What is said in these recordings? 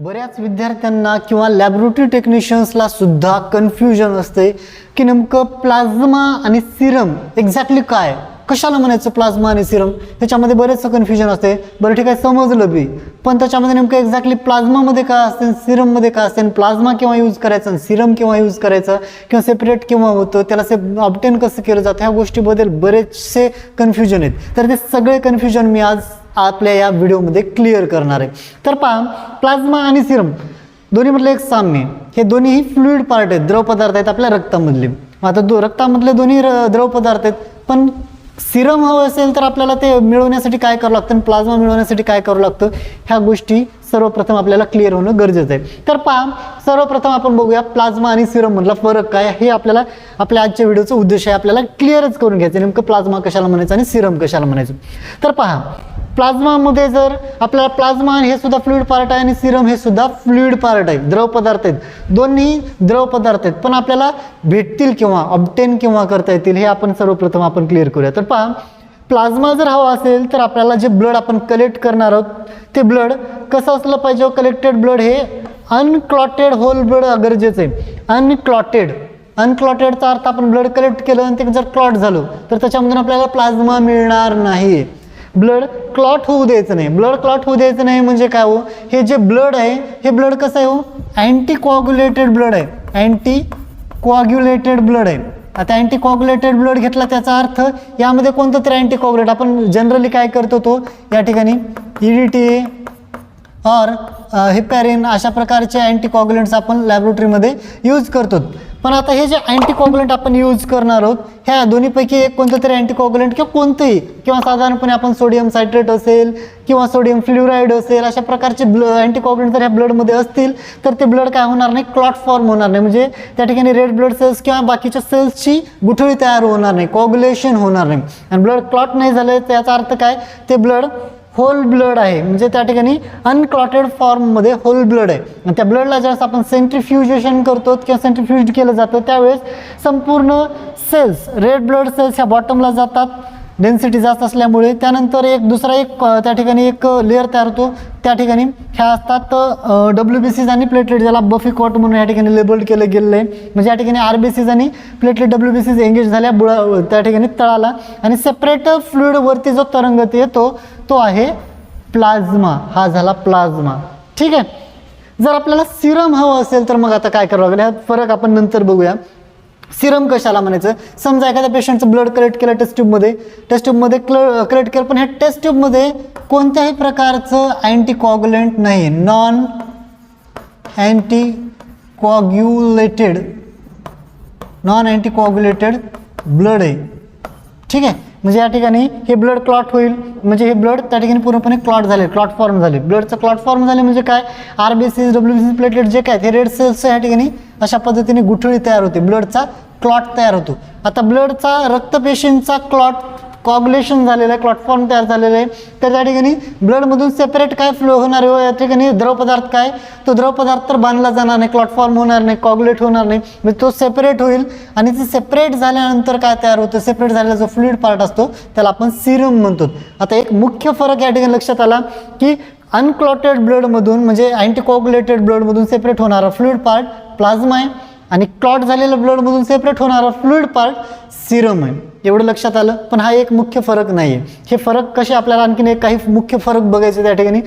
बऱ्याच विद्यार्थ्यांना किंवा लॅबोरेटरी टेक्निशियन्सला सुद्धा कन्फ्युजन असते की नेमकं प्लाझ्मा आणि सिरम एक्झॅक्टली काय? कशाला म्हणायचं प्लाझ्मा आणि सिरम ह्याच्यामध्ये बरेचसं कन्फ्युजन असते. बरं ठीक आहे समजलं बी. पण त्याच्यामध्ये नेमकं एक्झॅक्टली प्लाझ्मामध्ये काय असते सिरममध्ये काय असते? प्लाझ्मा केव्हा यूज करायचं सिरम केव्हा यूज करायचं? किंवा सेपरेट केव्हा होतं? त्याला से ऑप्टेन कसं केलं जातं? ह्या गोष्टीबद्दल बरेचसे कन्फ्युजन आहेत. तर ते सगळे कन्फ्युजन मी आज आपल्या या व्हिडिओमध्ये क्लिअर करणार आहे. तर पहा प्लाझ्मा आणि सिरम दोन्हीमधलं एक साम्य. हे दोन्हीही फ्लुइड पार्ट आहेत द्रव पदार्थ आहेत आपल्या रक्तामधले. आता दो रक्तामधले दोन्ही र- द्रव पदार्थ आहेत पण सिरम हवं असेल तर आपल्याला ते मिळवण्यासाठी काय करावं लागतं आणि प्लाझ्मा मिळवण्यासाठी काय करावं लागतं ह्या गोष्टी सर्वप्रथम आपल्याला क्लिअर होणं गरजेचं आहे. तर पहा सर्वप्रथम आपण बघूया प्लाझ्मा आणि सिरम मधला फरक काय हे आपल्याला आपल्या आजच्या व्हिडिओचा उद्देश आहे आपल्याला क्लिअरच करून घ्यायचं नेमकं प्लाझ्मा कशाला म्हणायचं आणि सिरम कशाला म्हणायचं. तर पहा प्लाझ्मामध्ये जर आपल्याला प्लाझ्मा हे सुद्धा फ्लुईड पार्ट आहे आणि सिरम हे सुद्धा फ्लुईड पार्ट आहे द्रव पदार्थ आहेत. दोन्ही द्रव पदार्थ आहेत. पण आपल्याला भेटतील किंवा ऑब्टेन किंवा करता येतील हे आपण सर्वप्रथम आपण क्लिअर करूया. तर पहा प्लाझ्मा जर हवा असेल तर आपल्याला जे ब्लड आपण कलेक्ट करणार आहोत ते ब्लड कसं असलं पाहिजे हो? कलेक्टेड ब्लड हे अनक्लॉटेड होल ब्लड गरजेचं आहे. अनक्लॉटेड अनक्लॉटेडचा अर्थ आपण ब्लड कलेक्ट केलं आणि ते जर क्लॉट झालं तर त्याच्यामधून आपल्याला प्लाझ्मा मिळणार नाही. ब्लड क्लॉट होऊ द्यायचं नाही. ब्लड क्लॉट होऊ द्यायचं नाही म्हणजे काय हो? हे जे ब्लड आहे हे ब्लड कसं आहे हो? अँटीकॉग्युलेटेड ब्लड आहे. अँटी कॉग्युलेटेड ब्लड आहे. आता अँटीकॉग्युलेटेड ब्लड घेतला त्याचा अर्थ यामध्ये कोणतं तरी अँटीकॉग्युलेट आपण जनरली काय करतो तो? या ठिकाणी E टी और हिपॅरिन अशा प्रकारचे अँटीकॉग्युलंट्स आपण लॅबोरेटरीमध्ये यूज करतो. पण आता हे जे अँटीकॉग्युलंट आपण यूज करणार आहोत ह्या दोन्हीपैकी एक कोणतं तरी अँटीकॉग्युलंट किंवा कोणतंही किंवा साधारणपणे आपण सोडियम सायट्रेट असेल किंवा सोडियम फ्ल्युराईड असेल अशा प्रकारचे ब्ल अँटीकॉग्युलंट जर ह्या ब्लडमध्ये असतील तर ते ब्लड काय होणार नाही क्लॉट फॉर्म होणार नाही. म्हणजे त्या ठिकाणी रेड ब्लड सेल्स किंवा बाकीच्या सेल्सची गुठळी तयार होणार नाही कॉग्युलेशन होणार नाही. आणि ब्लड क्लॉट नाही झालं तर याचा अर्थ काय? ते ब्लड होल ब्लड आहे. म्हणजे त्या ठिकाणी अनक्लॉटेड फॉर्ममध्ये होल ब्लड आहे. आणि त्या ब्लडला ज्यावेळेस आपण सेंट्रिफ्युजेशन करतो किंवा सेंट्रीफ्युज केलं जातं त्यावेळेस संपूर्ण सेल्स रेड ब्लड सेल्स ह्या बॉटमला जातात. डेन्सिटी जास्त असल्यामुळे त्यानंतर एक दुसरा एक त्या ठिकाणी एक लेअर तयार होतो. त्या ठिकाणी ह्या असतात डब्ल्यू बी सीज आणि प्लेटलेट ज्याला बफी कॉट म्हणून या ठिकाणी लेबल केलं गेलेलं आहे. म्हणजे या ठिकाणी आर बी सीज आणि platelet W B Cs engage झाल्या बुळा त्या ठिकाणी तळाला. आणि सेपरेट फ्लुईडवरती जो तरंगत येतो तो आहे प्लाझ्मा. हा झाला प्लाझ्मा. ठीक आहे? जर आपल्याला सिरम हवं असेल तर मग आता काय करावं लागेल? हा फरक आपण नंतर बघूया. सिरम कशाला म्हणायचं? समजा एखाद्या पेशंटचं ब्लड कलेक्ट केलं टेस्ट ट्यूबमध्ये टेस्ट ट्यूबमध्ये क्ल कलेक्ट केलं पण ह्या टेस्ट ट्यूबमध्ये कोणत्याही प्रकारचं अँटीकॉग्युलेंट नाही. Non anticoagulated non anticoagulated blood आहे. ठीक आहे? म्हणजे या ठिकाणी हे ब्लड क्लॉट होईल. म्हणजे हे ब्लड त्या ठिकाणी पूर्णपणे क्लॉट झाले क्लॉट फॉर्म झाले. ब्लडचं क्लॉट फॉर्म झाले म्हणजे काय? R B C W B C platelet जे काय ते रेड सेल्स या ठिकाणी अशा पद्धतीने गुठळी तयार होते. ब्लडचा क्लॉट तयार होतो. आता ब्लडचा रक्तपेशींचा क्लॉट कॉग्युलेशन झालेलं आहे क्लॉटफॉर्म तयार झालेलं आहे. तर त्या ठिकाणी ब्लडमधून सेपरेट काय फ्लो होणार आहे या ठिकाणी द्रवपदार्थ काय? तो द्रवपदार्थ तर बांधला जाणार नाही क्लॉटफॉर्म होणार नाही कॉग्युलेट होणार नाही. म्हणजे तो सेपरेट होईल आणि ते सेपरेट झाल्यानंतर काय तयार होतं? सेपरेट झालेला जो फ्लुईड पार्ट असतो त्याला आपण सिरम म्हणतो. आता एक मुख्य फरक या ठिकाणी लक्षात आला की अनक्लॉटेड ब्लडमधून म्हणजे अँटीकॉग्युलेटेड ब्लडमधून सेपरेट होणारा फ्लुईड पार्ट प्लाझ्मा आहे आणि क्लॉट झालेलं ब्लडमधून सेपरेट होणारा फ्लुईड पार्ट सिरम आहे. एवढं लक्षात आलं. पण हा एक मुख्य फरक नाही आहे हे फरक कसे आपल्याला आणखीन एक काही मुख्य फरक बघायचे त्या ठिकाणी?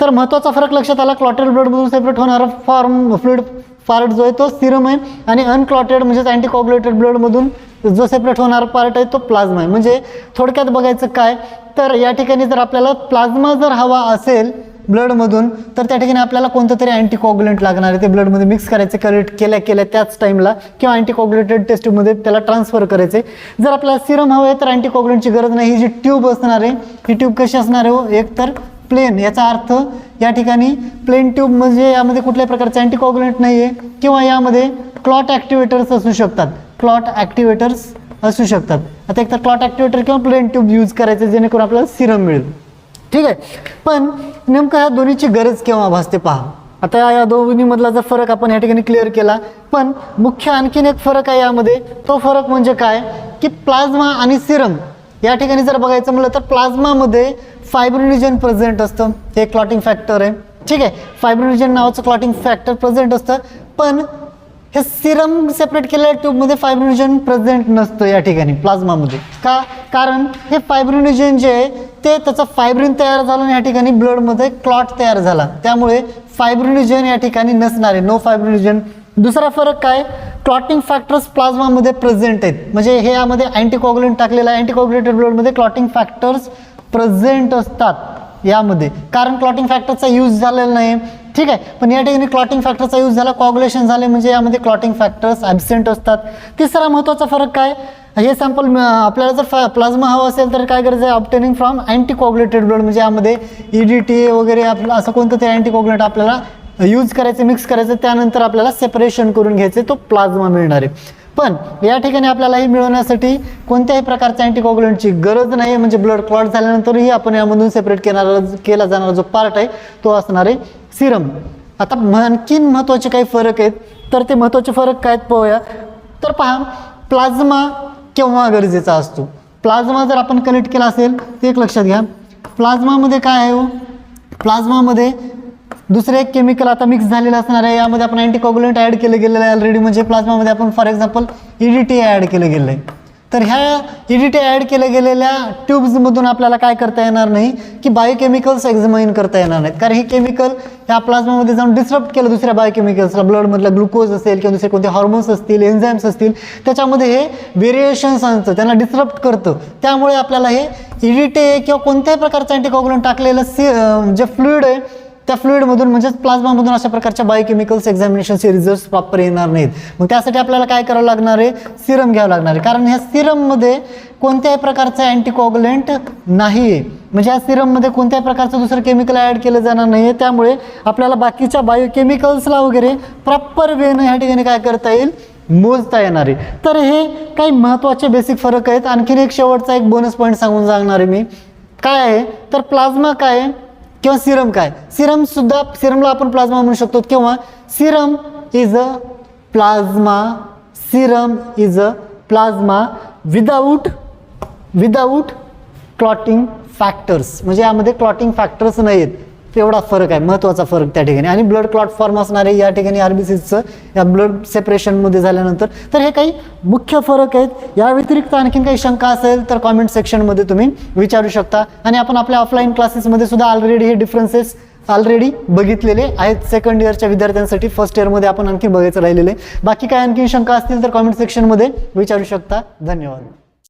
तर महत्त्वाचा फरक लक्षात आला क्लॉटेड ब्लडमधून सेपरेट होणारा फॉर्म फ्लुइड पार्ट जो आहे तो सिरम आहे आणि अनक्लॉटेड म्हणजेच अँटीकॉग्युलेटेड ब्लडमधून जो सेपरेट होणारा पार्ट आहे तो प्लाझ्मा आहे. म्हणजे थोडक्यात बघायचं काय? तर या ठिकाणी जर आपल्याला प्लाझ्मा जर हवा असेल ब्लडमधून तर त्या ठिकाणी आपल्याला कोणतं तरी अँटीकॉग्युलंट लागणार आहे ते ब्लडमध्ये मिक्स करायचे कलेक्ट केल्या केल्या त्याच टाईमला किंवा अँटीकॉग्युलेटेड टेस्टमध्ये त्याला ट्रान्सफर करायचे. जर आपल्याला सिरम हवं आहे तर अँटीकॉग्युलंटची गरज नाही. ही जी ट्यूब असणार आहे ही ट्यूब कशी असणार आहे हो? एक तर प्लेन याचा अर्थ या ठिकाणी प्लेन ट्यूब म्हणजे यामध्ये कुठल्याही प्रकारचे अँटीकॉग्युलंट नाही आहे किंवा यामध्ये क्लॉट ॲक्टिवेटर्स असू शकतात. क्लॉट ॲक्टिवेटर्स असू शकतात. आता एक तर क्लॉट ॲक्टिवेटर किंवा प्लेन ट्यूब यूज करायचं जेणेकरून आपल्याला सिरम मिळेल. ठीक आहे. पण नेमकं ह्या दोन्हीची गरज केव्हा भासते पहा. आता या दोन्हीमधला जर फरक आपण या ठिकाणी क्लिअर केला पण मुख्य आणखीन एक फरक आहे यामध्ये. तो फरक म्हणजे काय? की प्लाझ्मा आणि सिरम या ठिकाणी जर बघायचं म्हटलं तर प्लाझ्मामध्ये फायब्रोनिजन प्रेझेंट असतं. हे क्लॉटिंग फॅक्टर आहे. ठीक आहे. फायब्रोनिजन नावाचं क्लॉटिंग फॅक्टर प्रेझेंट असतं. पण हे सिरम सेपरेट केलेल्या ट्यूबमध्ये फायब्रोनिजन प्रेझेंट नसतं या ठिकाणी प्लाझ्मामध्ये का? कारण हे फायब्रोनिजन जे आहे ते त्याचा फायब्रिन तयार झालं आणि या ठिकाणी ब्लडमध्ये क्लॉट तयार झाला. त्यामुळे फायब्रोनिजन या ठिकाणी नसणारे नो फायब्रोनिजन दुसरा फरक काय? क्लॉटिंग फॅक्टर्स प्लाझ्मामध्ये प्रेझेंट आहेत. म्हणजे हे यामध्ये अँटीकॉग्युलेंट टाकलेलं आहे अँटीकॉग्युलेटेड ब्लडमध्ये क्लॉटिंग फॅक्टर्स प्रेझेंट असतात यामध्ये. कारण क्लॉटिंग फॅक्टरचा यूज झालेला नाही. ठीक आहे. पण या ठिकाणी क्लॉटिंग फॅक्टरचा यूज झाला. कॉग्युलेशन झाले म्हणजे यामध्ये क्लॉटिंग फॅक्टर्स ॲबसेंट असतात. तिसरा महत्त्वाचा फरक काय? हे सॅम्पल आपल्याला जर प्लाझ्मा हवा असेल तर काय करायचं आहे? ऑप्टेनिंग फ्रॉम अँटीकॉग्युलेटेड ब्लड म्हणजे यामध्ये ई डी टी वगैरे आपलं असं कोणतं ते अँटीकॉग्युलेट आपल्याला यूज करायचं मिक्स करायचं त्यानंतर आपल्याला सेपरेशन करून घ्यायचं तो प्लाझ्मा मिळणार. आहे पण या ठिकाणी आपल्याला हे मिळवण्यासाठी कोणत्याही प्रकारच्या अँटीकॉग्युलंटची गरज नाही म्हणजे ब्लड क्लॉट झाल्यानंतरही आपण यामधून सेपरेट केणारा केला जाणारा जो पार्ट आहे तो असणार आहे. सिरम. आता आणखीन महत्त्वाचे काही फरक आहेत. तर ते महत्त्वाचे फरक काय आहेत पाहूया. तर पहा प्लाझ्मा केव्हा गरजेचा असतो? प्लाझ्मा जर आपण कलेक्ट केला असेल ते एक लक्षात घ्या. प्लाझ्मामध्ये काय आहे हो? प्लाझ्मामध्ये दुसरे एक केमिकल आता मिक्स झालेलं असणार आहे. यामध्ये आपण अँटीकॉग्युलंट ॲड केलं गेलेलं आहे ऑलरेडी म्हणजे प्लाझ्मामध्ये आपण for example E D T add केलं गेलं आहे तर ह्या ई डी टी ॲड केल्या गेलेल्या ट्यूब्समधून आपल्याला काय करता येणार नाही की बायोकेमिकल्स एक्झामाइन करता येणार नाहीत. कारण हे केमिकल ह्या प्लाझ्मामध्ये जाऊन डिस्टर्ब केलं दुसऱ्या बायोकेमिकल्सला ब्लडमधलं ग्लुकोज असेल किंवा दुसरे कोणते हॉर्मोन्स असतील एन्झाईम्स असतील त्याच्यामध्ये हे व्हेरिएशन्स आणतं त्यांना डिस्टर्ब करतं. त्यामुळे आपल्याला हे ई डी टी किंवा कोणत्याही प्रकारचं अँटीकॉग्युलंट टाकलेलं सी जे फ्लुईड आहे त्या फ्लुइडमधून म्हणजेच प्लाझ्मामधून अशा प्रकारच्या बायोकेमिकल्स एक्झामिनेशनचे रिझल्ट्स प्रॉपर येणार नाहीत. मग त्यासाठी आपल्याला काय करावं लागणार आहे? सिरम घ्यावं लागणार आहे. कारण ह्या सिरममध्ये कोणत्याही प्रकारचं अँटीकॉग्युलेंट नाही आहे म्हणजे या सिरममध्ये कोणत्याही प्रकारचं दुसरं केमिकल ॲड केलं जाणार नाही आहे त्यामुळे आपल्याला बाकीच्या बायोकेमिकल्सला वगैरे प्रॉपर वेनं ह्या ठिकाणी काय करता येईल? मोजता येणार आहे. तर हे काही महत्त्वाचे बेसिक फरक आहेत. आणखीन एक शेवटचा एक बोनस पॉईंट सांगून सांगणार आहे मी. काय आहे? तर प्लाझ्मा काय आहे? किंवा सिरम काय? सिरम सुद्धा सिरमला आपण प्लाझ्मा म्हणू शकतो. किंवा serum is a plasma serum is a plasma without without clotting factors म्हणजे यामध्ये क्लॉटिंग फॅक्टर्स नाही आहेत एवढा फरक आहे महत्त्वाचा फरक त्या ठिकाणी. आणि ब्लड क्लॉट फॉर्म असणारे या ठिकाणी आरबीसीचं या ब्लड सेपरेशनमध्ये झाल्यानंतर तर हे काही मुख्य फरक आहेत. या व्यतिरिक्त आणखीन काही शंका असेल तर कॉमेंट सेक्शनमध्ये तुम्ही विचारू शकता. आणि आपण आपल्या ऑफलाईन क्लासेसमध्ये सुद्धा ऑलरेडी हे डिफरन्सेस ऑलरेडी बघितलेले आहेत. सेकंड इयरच्या विद्यार्थ्यांसाठी फर्स्ट इयरमध्ये आपण आणखी बघायचं राहिलेले बाकी काय आणखी शंका असतील तर कॉमेंट सेक्शनमध्ये विचारू शकता. धन्यवाद.